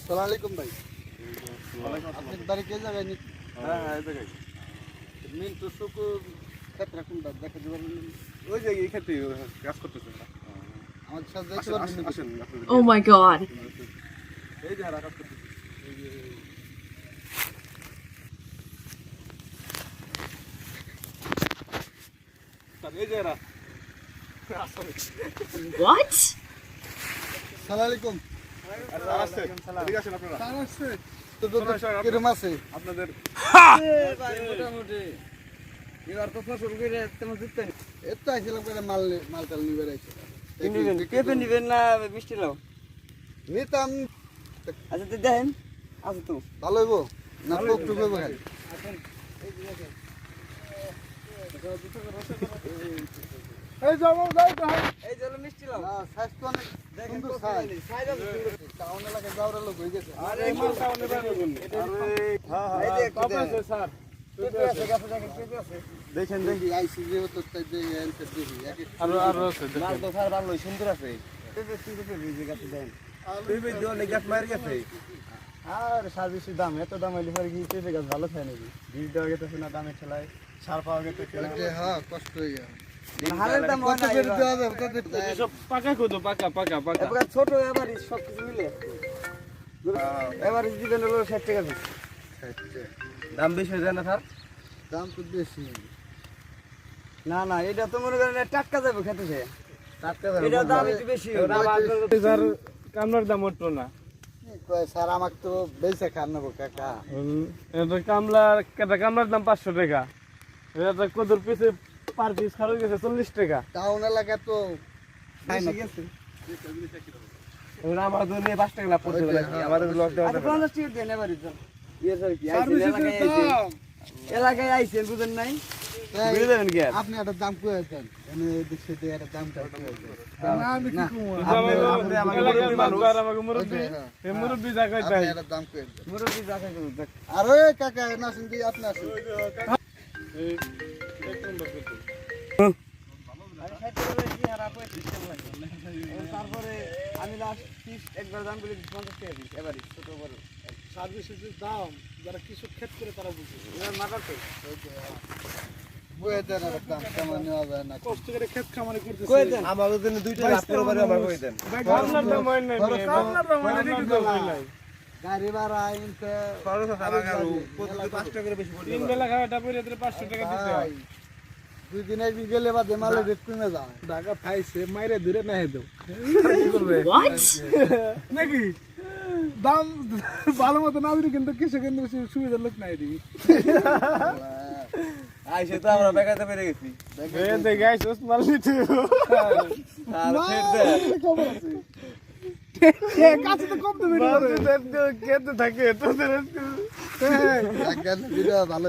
সালাম আলাইকুম ভাই। আপনার বাড়ি কে জায়গায় নি হ্যাঁ হ্যাঁ এই জায়গায়। মিন্টু শুকু ক্ষেত্রে কোনটা দেখা যাবে ওই যে এই ক্ষেত্রে কাজ করতেছেন না আমাদের সাথে পারবেন Oh. এই যে কাজ করতেছেন এই যে এরা। সালাম আলাইকুম আপনাদের মোটামুটি। এবার তো ফসল করে তেমন এত আইছিলাম করে মাল মাল টাল নিবে নিবেন? পেঁপে নিবেন না মিষ্টি লাও নিতাম। আচ্ছা তো দেখেন আছে তো। ভালো হইব? না পোক টুক হইব খালি। এই যাব যাই তো এই যে হলো মিষ্টি লাও না স্বাস্থ্য অনেক দেখেন সুন্দর কত সাইজ size আছে সুন্দর। টাউন এলাকায় যাওয়ার লোক হয়ে গেছে আরে এই মালটা অনেক ভালো করুন। এই যে কবে আছে, স্যার? দেখেন, পেঁপে আছে। দেখেন দেখি আইসি যে হতো তাই এনতে দেখি আরও আরও আছে মাল তো স্যার ভালো, সুন্দর আছে। পেঁপে, যে গাছে দেখেন। পেঁপে অনেক গাছ মারি গেছে। আর সার বেশি দাম এত দাম হইলে পরে কি পেঁপে গাছ ভালো থাকে নাকি? বীজ দেওয়া গেছে না দামে ঠেলায় সার পাওয়া গেছে ওই হ্যাঁ কষ্ট হয়ে গেল যাবে ছোট এভারেজ সব কিছু মিলে। এভারেজ দিবেন হলো ষাট টাকা দাম বেশি হয়ে যায় না স্যার? দাম তো বেশি। না না এটা তো মনে করেন টাটকা যাবে খেতে সে টাটকা এটা দাম একটু বেশি কামলার দাম উঠল না। স্যার আমাকে তো বেঁচে খান নেব কাকা। এটা কামলার দাম পাঁচশো টাকা। এটা কদুর পিসে পার পিস খরচ গেছে চল্লিশ টাকা। টাউন এলাকা তো গেছে। আমার জন্য পাঁচ টাকা লাভ করতে আমাদের লস দেওয়া আচ্ছা পঞ্চাশ টাকা দেন এভারেজ ইয়ে এলাকায় আইছেন বুঝেন নাই? বুঝে দেবেন কি? আপনি একটা দাম কয়ে দেন। আমি দেখছি যে একটা না দাম। আর ওই কাকা আসুন কি আপনি system তারপরে আমি লাস্ট একবার দাম বলে পঞ্চাশ টাকা দিই এবারই ছোট বড়। সার্ভিসের দাম যারা কিছু ক্ষেত করে তারা বুঝে। এবার আমাদের জন্য দুইটা লাভ করে পারে আমার কই দেন। গাড়ি ভাড়া ইনতে পাঁচ টাকা করে বেশি তিন বেলা খাওয়াটা পরে তোর পাঁচশো টাকা দিতে হয়। দুই দিন একদিন গেলে বাদে মালের রেট কমে যায়। টাকা খাইছে মাইরে দূরে না হেদো? নাকি? দাম ভালো মতো না দিলে কিন্তু কিছু কিন্তু সুবিধার লোক নাই দিবি। আইসে তো আমরা বেকাতে পেরে গেছি। দেখে ওস মাল নিতে। আর ফের দে। কাছে তো কম দেবে কেতে থাকে তোদের ভালো